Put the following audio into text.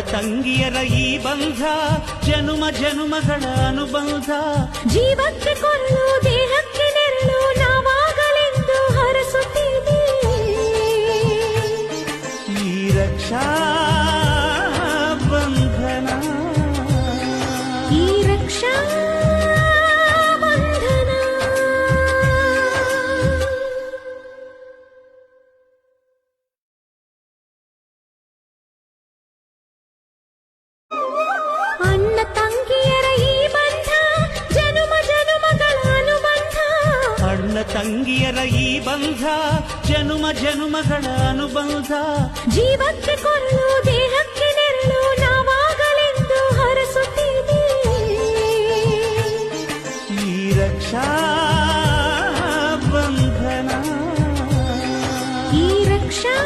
ತಂಗಿಯರ ಈ ಬಂಧ ಜನುಮ ಜನುಮಗಳ ಅನುಬಂಧ ಜೀವಕ್ಕೆ ಕೊರಳು ದೇಹಕ್ಕೆ ನೆರಳು ನಾವಾಗಲೆಂದು ಹರಸುತ್ತೀವಿ ಈ ರಕ್ಷಾ ಬಂಧನ ಈ ರಕ್ಷಾ ಅಣ್ಣ ತಂಗಿಯರ ಈ ಬಂಧ ಜನುಮ ಜನುಮಗಳ ಅನುಬಂಧ ಜೀವಕ್ಕೆ ಕೊರಳು ದೇಹಕ್ಕೆ ನೆರಳು ನಾವಾಗಲೆಂದು ಹರಸುತ್ತೀವಿ ಈ ರಕ್ಷಾ ಬಂಧನ ಈ ರಕ್ಷಾ